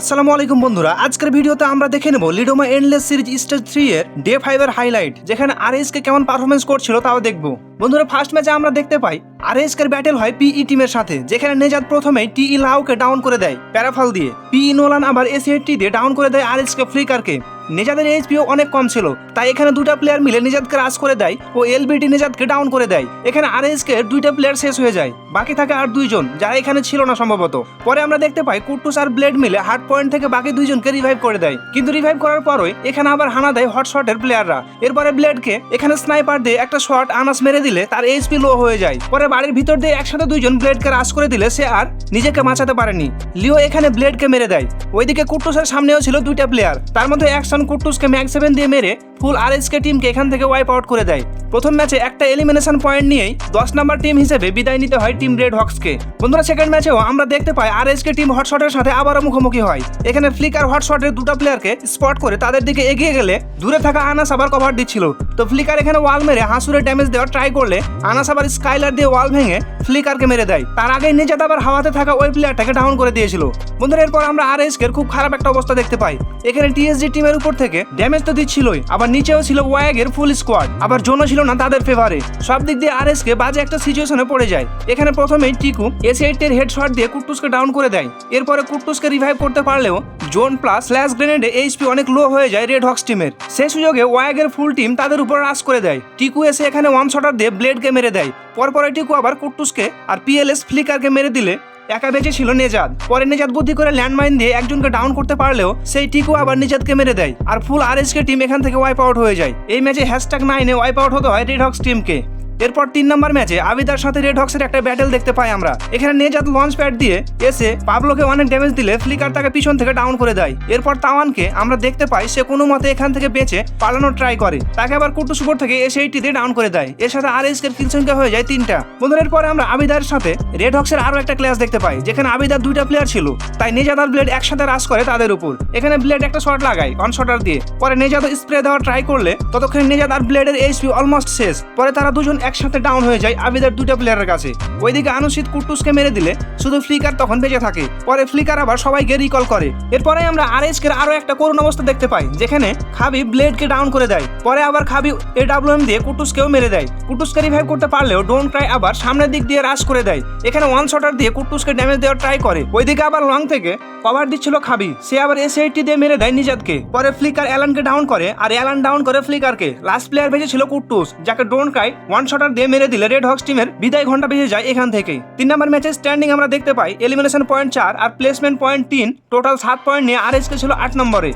আসসালামু আলাইকুম বন্ধুরা, আজকের ভিডিওতে আমরা দেখে নেব লিডোমা এন্ডলেস সিরিজ স্টেজ থ্রি এর ডে ফাইভ এর হাইলাইট যেখানে আর কে কেমন পারফরমেন্স করছিল তাও দেখব। বন্ধুরা ফার্স্ট ম্যাচে আমরা দেখতে পাই আর এর ব্যাটেল হয় পিই টিমের সাথে, যেখানে নেজাদ প্রথমে টি ই লাউকে ডাউন করে দেয়, প্যারাফল দিয়ে। পিই নোলান আবার এসিএটি দিয়ে ডাউন করে দেয় আর কে। ফ্লিকারকে নেজাদের এইচপিও অনেক কম ছিল। তাই এখানে দুটা প্লেয়ার মিলে নেজাদকে রাস করে দেয় ও এলবিটি নেজাদকে ডাউন করে দেয়। এখানে আর কে দুইটা প্লেয়ার শেষ হয়ে যায়। বাকি থাকে আর দুইজন, যারা এখানে ছিল না সম্ভবত। পরে আমরা দেখতে পাই কুট্টুস আর ব্লেড মিলে হার্ড পয়েন্ট থেকে বাকি দুইজনকে রিভাইভ করে দেয়। কিন্তু রিভাইভ করার পরই এখানে আবার হানা দেয় হট শটের প্লেয়াররা এরপরে ব্লেডকে এখানে স্নাইপার দিয়ে একটা শট আনাস মেরে দিলে তার এইচপি লো হয়ে যায়। পরে বাড়ির ভিতর দিয়ে একসাথে দুইজন ব্লেডকে রাস করে দিলে সে আর নিজেকে বাঁচাতে পারেনি। লিও এখানে ব্লেডকে মেরে দেয়। ওইদিকে কুট্টুসের সামনেও ছিল দুইটা প্লেয়ার তার মধ্যে একজন কুট্টুসকে ম্যাক সেভেন দিয়ে মেরে ফুল আর এসকে টিমকে এখান থেকে ওয়াইপ আউট করে দেয়। প্রথম ম্যাচে একটা এলিমিনেশন পয়েন্ট নিয়েই দশ নম্বর টিম হিসেবে বিদায় নিতে হয় টিম রেড হক্সকে। বন্ধুরা, সেকেন্ড ম্যাচেও আমরা দেখতে পাই আর এসকে টিম হটশটের সাথে আবারও মুখোমুখি হয়। এখানে ফ্লিকার হটশটের দুটো প্লেয়ারকে স্পট করে তাদের দিকে এগিয়ে গেলে দূরে থাকা আনাস আবার কভার দিচ্ছিল। তো ফ্লিকার এখানে ওয়াল মেরে হাসুরে ড্যামেজ দেওয়ার ট্রাই করলে আনাস আবার স্কাইলার দিয়ে ওয়াল ভেঙে ফ্লিকারকে মেরে দেয়। তার আগে নিজে আবার হাওয়াতে থাকা ওই প্লেয়ারটাকে ডাউন করে দিয়েছিল। বন্ধুরা, এরপর আমরা আর এসকের খুব খারাপ একটা অবস্থা দেখতে পাই। এখানে টিএসজি টিমের উপর থেকে ড্যামেজ তো দিচ্ছিলই, আবার নিচেও ছিল ওয়াগের ফুল স্কোয়াড আবার জোনও ছিল না তাদের ফেভারে সব দিক দিয়ে আর এসকে বাজে একটা সিচুয়েশনে পড়ে যায়। এখানে প্রথমেই টিকু এস এইটের হেডশট দিয়ে কুট্টুসকে ডাউন করে দেয়। এরপরে কুট্টুসকে রিভাইভ করতে পারলেও জোন প্লাস স্ল্যাশ গ্রেনেডে এইচপি অনেক লো হয়ে যায় রেড হক্স টিমের সেই সুযোগে ওয়াগের ফুল টিম তাদের উপর রাস করে দেয়। টিকু এসে এখানে ওয়ান শটার দিয়ে ব্লেডকে মেরে দেয়। পরপরে টিকু আবার কুট্টুসকে আর পিএলএস ফ্লিকারকে মেরে দিলে একা বেঁচে ছিল নেজাদ। পরে নেজাদ বুদ্ধি করে ল্যান্ডমাইন দিয়ে একজনকে ডাউন করতে পারলেও সেই টিকু আবার নেজাদকে মেরে দেয়। আর ফুল আর টিম এখান থেকে ওয়াইপ আউট হয়ে যায়। এই ম্যাচে হ্যাশট্যাগ নাইনে ওয়াইপ আউট হতে হয় রেড হক্স টিমকে এরপর তিন নম্বর ম্যাচে আবিদার সাথে রেড হক্সের একটা ব্যাটেল দেখতে পাই আমরা। এখানে নেজাদ লঞ্চ প্যাড দিয়ে এসে পাবলোকে অনেক ড্যামেজ দিলে ফ্লিকার তাকে পিছন থেকে ডাউন করে দেয়। এরপর তাওয়ানকে আমরা দেখতে পাই সে কোনো মতে এখান থেকে বেঁচে পালানোর ট্রাই করে। তাকে আবার কুটু সুপর থেকে এসে এইটিতে ডাউন করে দেয়। এর সাথে আর এস এর কিল সংখ্যা হয়ে যায় তিনটা। বন্ধুরা পরে আমরা আবিদার সাথে রেড হক্সের আরও একটা ক্লাস দেখতে পাই, যেখানে আবিদার দুইটা প্লেয়ার ছিল। তাই নেজাদ আর ব্লেড একসাথে রাস করে তাদের উপর। এখানে ব্লেড একটা শট লাগায় অন শটার দিয়ে। পরে নেজাদ স্প্রে দেওয়ার ট্রাই করলে, ততক্ষণ নেজাদ আর ব্লেডের এইচপি অলমোস্ট শেষ। পরে তারা দুজন একসাথে ডাউন হয়ে যায় আবিদার দুটা প্লেয়ারের কাছে। ওইদিকে আনুশিত কুট্টুসকে মেরে দিলে শুধু ফ্লিকার তখন বেঁচে থাকে। পরে ফ্লিকার আবার সবাইকে রিকল করে। এরপরে আমরা আর এস এর আরও একটা করুণ অবস্থা দেখতে পাই, যেখানে খাবি ব্লেডকে ডাউন করে দেয়। পরে আবার খাবি এ ডাব্লিউ এম দিয়ে কুটুসকেও মেরে দেয়। কুটুসকে রিভাইভ করতে পারলেও ডোন্ট ট্রাই আবার সামনের দিক দিয়ে রাশ করে দেয়। এখানে ওয়ান শটার দিয়ে কুটুসকে ড্যামেজ দেওয়ার ট্রাই করে। ওইদিকে আবার লং থেকে কভার দিচ্ছিল খাবি। সে আবার এস এইটটি দিয়ে মেরে দেয় নিজাদকে পরে ফ্লিকার অ্যালানকে ডাউন করে, আর অ্যালান ডাউন করে ফ্লিকারকে লাস্ট প্লেয়ার বেঁচে ছিল কুট্টুস যাকে ডোন্ট ক্রাই ওয়ান শটার দিয়ে মেরে দিলে রেড হক্স টিমের বিদায় ঘণ্টা বেজে যায় এখান থেকে তিন নম্বর ম্যাচে স্ট্যান্ডিং আমরা দেখতে পাই এলিমিনেশন পয়েন্ট চার আর প্লেসমেন্ট পয়েন্ট তিন টোটাল সাত পয়েন্ট নিয়ে আর ছিল আট নম্বরে।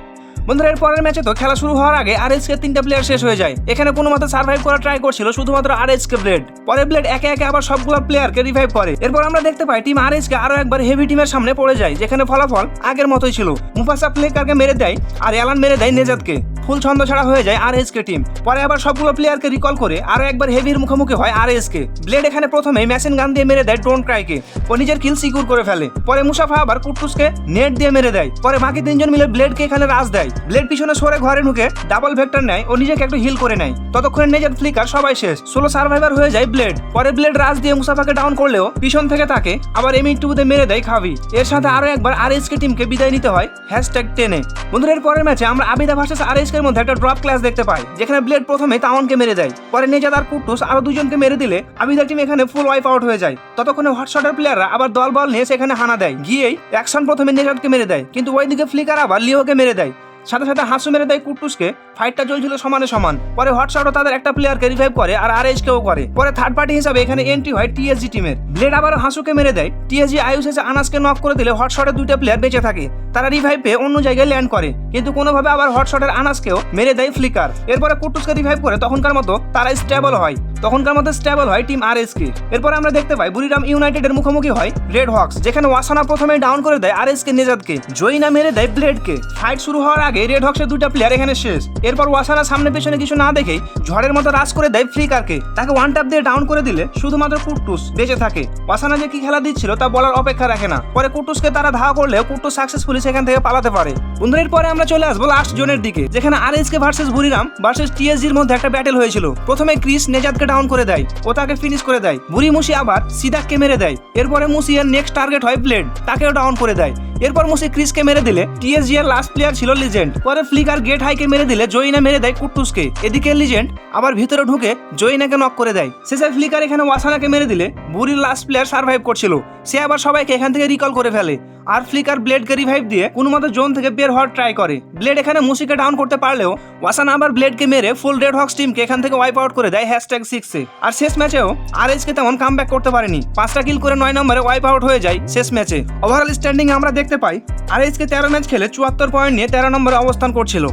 বন্ধুরা, এর পরের ম্যাচে তো খেলা শুরু হওয়ার আগে আর কে তিনটা প্লেয়ার শেষ হয়ে যায়। এখানে কোনো মতো সার্ভাইভ করার ট্রাই করছিল শুধুমাত্র আর কে ব্লেড পরে ব্লেড একে একে আবার সবগুলো প্লেয়ারকে রিভাইভ করে। এরপর আমরা দেখতে পাই টিম আর কে আরও একবার হেভি টিমের সামনে পড়ে যায়, যেখানে ফলাফল আগের মতোই ছিল। মুফাসা প্লেকারকে মেরে দেয় আর অ্যালান মেরে দেয় নেজাদকে ফুল ছন্দ ছাড়া হয়ে যায় আর কে টিম পরে আবার সবগুলো প্লেয়ারকে রিকল করে আরও একবার হেভির মুখোমুখি হয় আর কে ব্লেড এখানে প্রথমে মেশিন গান দিয়ে মেরে দেয় ডোন্ট ক্রাইকে ও নিজের কিল সিকিউর করে ফেলে। পরে মুসাফা আবার কুটুসকে নেট দিয়ে মেরে দেয়। পরে বাকি তিনজন মিলে ব্লেডকে এখানে রাজ দেয়। ব্লেড পিছনে সরে ঘরে ঢুকে ডাবল ভেক্টর নেয় ও নিজেকে একটু হিল করে নেয়। ততক্ষণে নেজার ফ্লিকার সবাই শেষ। সোলো সার্ভাইভার হয়ে যায় ব্লেড পরে ব্লেড রাজ দিয়ে মুসাফাকে ডাউন করলেও পিছন থেকে তাকে আবার এমি টুতে মেরে দেয় খাবি এর সাথে আরও একবার আর কে টিমকে বিদায় নিতে হয় হ্যাশট্যাগ টেনে বন্ধুরা এর পরের ম্যাচে আমরা আবিদা ভার্সেস আর এর মধ্যে একটা ড্রপ ক্লাস দেখতে পাই, যেখানে ব্লেড প্রথমে তাওয়ানকে মেরে যায় পরে নেজাদ আর কুটুস আরও দুজনকে মেরে দিলে আবিদার টিম এখানে ফুল ওয়াইপ আউট হয়ে যায়। ততক্ষণে হটশটার প্লেয়াররা আবার দল বল নিয়ে সেখানে হানা দেয়, গিয়েই অ্যাকশন প্রথমে নেজাদকে মেরে দেয়, কিন্তু ওইদিকে ফ্লিকার আবার লিওকে মেরে দেয়। সাথে সাথে হাসু মেরে দেয় কুটুসকে ফাইটটা চলছিল সমানে সমান। পরে হটশটও তাদের একটা প্লেয়ারকে রিভাইভ করে আর আর কেও করে। পরে থার্ড পার্টি হিসাবে এখানে এন্ট্রি হয় টিএসজি টিমের ব্লেড আবার হাসুকে মেরে দেয়। টিএসজি আয়ুষ এসে আনাসকে নক করে দিলে হটশটের দুইটা প্লেয়ার বেঁচে থাকে। তারা রিভাইভ পেয়ে অন্য জায়গায় ল্যান্ড করে। কিন্তু কোনোভাবে আবার হটশটের আনাসকেও মেরে দেয় ফ্লিকার এরপরে কুটুসকে রিভাইভ করে তখনকার মতো তারা স্টেবল হয়। তখনকার মতো স্টেবল হয় টিম আর কে এরপরে আমরা দেখতে পাই বুড়িরাম ইউনাইটেডের মুখোমুখি হয় রেড হক্স যেখানে ওয়াসানা প্রথমে ডাউন করে দেয় আর কে নেজাদকে। জয়িনা মেরে দেয় ব্লেডকে ফাইট শুরু হওয়ার আগে রেড হক্সের দুইটা প্লেয়ার এখানে শেষ। এরপর ওয়াসানা সামনে পেছনে কিছু না দেখেই ঝড়ের মতো রাস করে দেয় ফ্লিকারকে তাকে ওয়ান ট্যাপ দিয়ে ডাউন করে দিলে শুধুমাত্র কুট্টুস বেঁচে থাকে। ওয়াসানা যে কি খেলা দিচ্ছিল তা বলার অপেক্ষা রাখে না। পরে কুট্টুসকে তারা ধাওয়া করলেও কুট্টুস সাকসেসফুলি সেখান থেকে পালাতে পারে। বন্ধুদের পরে আমরা চলে আসব লাস্ট জোনের দিকে, যেখানে আর কে ভার্সেস বুড়িরাম ভার্সেস টিএসজির মধ্যে একটা ব্যাটেল হয়েছিল। প্রথমে ক্রিস নেজাদকে ডাউন করে দেয় ও তাকে ফিনিশ করে দেয়। বুড়ি মুসি আবার সিদাককে মেরে দেয়। এরপরে মুসি এর নেক্সট টার্গেট হয় ব্লেড তাকেও ডাউন করে দেয়। এরপর মুসি ক্রিসকে মেরে দিলে টিএসজি এর লাস্ট প্লেয়ার ছিল লিজেন্ড পরে ফ্লিকার গেট হাইকে মেরে দিলে জয়িনা মেরে দেয় কুট্টুসকে এদিকে লিজেন্ড আবার ভিতরে ঢুকে জয়িনাকে নক করে দেয়। শেষে ফ্লিকার এখানে ওয়াসানাকে মেরে দিলে, বুড়ির লাস্ট প্লেয়ার সার্ভাইভ করছিল। সে আবার সবাইকে এখান থেকে রিকল করে ফেলে। আর ফ্লিকার ব্লেডকে রিভাইভ দিয়ে কোনো মতো জোন থেকে বের হওয়ার ট্রাই করে। ব্লেড এখানে মুসিকে ডাউন করতে পারলেও ওয়াসান আবার ব্লেডকে মেরে ফুল রেড হক্স টিমকে এখান থেকে ওয়াইপ আউট করে দেয় হ্যাশট্যাগ সিক্সে আর শেষ ম্যাচেও আর কে তেমন কাম করতে পারেনি। পাঁচটা কিল করে নয় নম্বরে ওয়াইপ আউট হয়ে যায় শেষ ম্যাচে ওভারঅল স্ট্যান্ডিং আমরা দেখতে পাই আর কে তেরো ম্যাচ খেলে চুয়াত্তর পয়েন্ট নিয়ে তেরো নম্বরে অবস্থান করছিল।